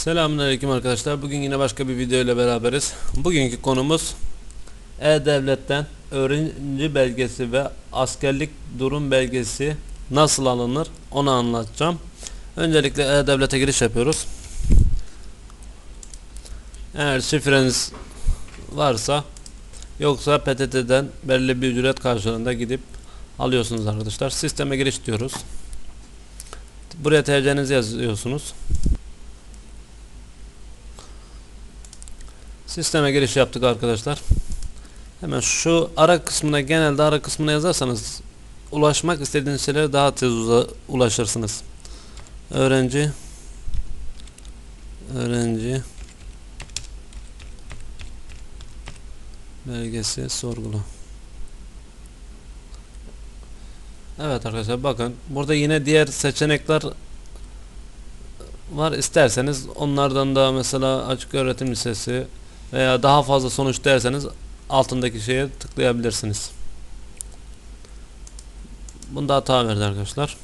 Selamünaleyküm arkadaşlar. Bugün yine başka bir video ile beraberiz. Bugünkü konumuz E-Devlet'ten öğrenci belgesi ve askerlik durum belgesi nasıl alınır onu anlatacağım. Öncelikle E-Devlet'e giriş yapıyoruz. Eğer şifreniz varsa yoksa PTT'den belirli bir ücret karşılığında gidip alıyorsunuz arkadaşlar. Sisteme giriş diyoruz. Buraya TC'nizi yazıyorsunuz. Sisteme giriş yaptık arkadaşlar. Hemen şu ara kısmına genelde ara kısmına yazarsanız ulaşmak istediğiniz şeylere daha tez ulaşırsınız. Öğrenci öğrenci belgesi sorgula. Evet arkadaşlar bakın burada yine diğer seçenekler var isterseniz onlardan da mesela açık öğretim lisesi veya daha fazla sonuç derseniz altındaki şeye tıklayabilirsiniz. Bunda hata verdi arkadaşlar.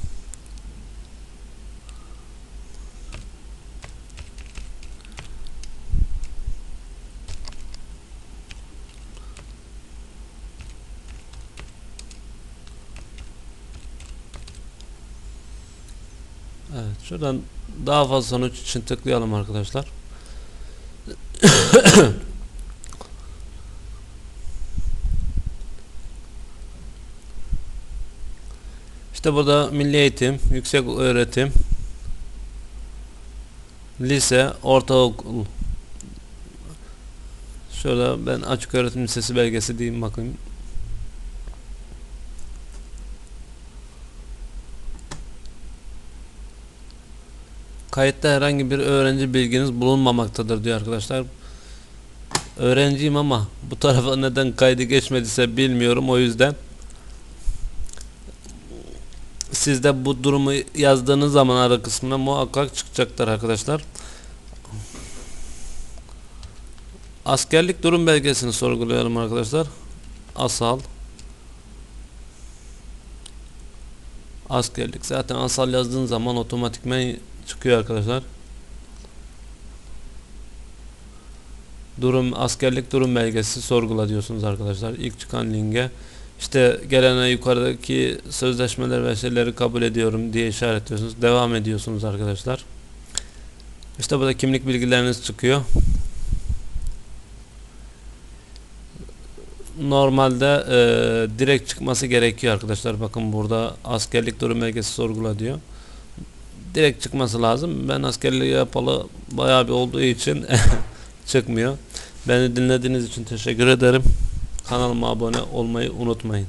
Evet, şuradan daha fazla sonuç için tıklayalım arkadaşlar. İşte burada milli eğitim, yüksek öğretim, lise, ortaokul. Şöyle ben açık öğretim lisesi belgesi diyeyim bakayım. Kayıtta herhangi bir öğrenci bilginiz bulunmamaktadır diyor arkadaşlar. Öğrenciyim ama bu tarafa neden kaydı geçmediyse bilmiyorum o yüzden siz de bu durumu yazdığınız zaman ara kısmına muhakkak çıkacaktır arkadaşlar. Askerlik durum belgesini sorgulayalım arkadaşlar. Asal. Askerlik zaten asal yazdığın zaman otomatikmen çıkıyor arkadaşlar. Durum askerlik durum belgesi sorgula diyorsunuz arkadaşlar. İlk çıkan linke işte gelene yukarıdaki sözleşmeler ve şeyleri kabul ediyorum diye işaretliyorsunuz. Devam ediyorsunuz arkadaşlar. İşte burada kimlik bilgileriniz çıkıyor. Normalde e, direkt çıkması gerekiyor arkadaşlar. Bakın burada askerlik durum belgesi sorgula diyor. Direkt çıkması lazım. Ben askerliği yapalı bayağı bir olduğu için çıkmıyor. Beni dinlediğiniz için teşekkür ederim. Kanalıma abone olmayı unutmayın.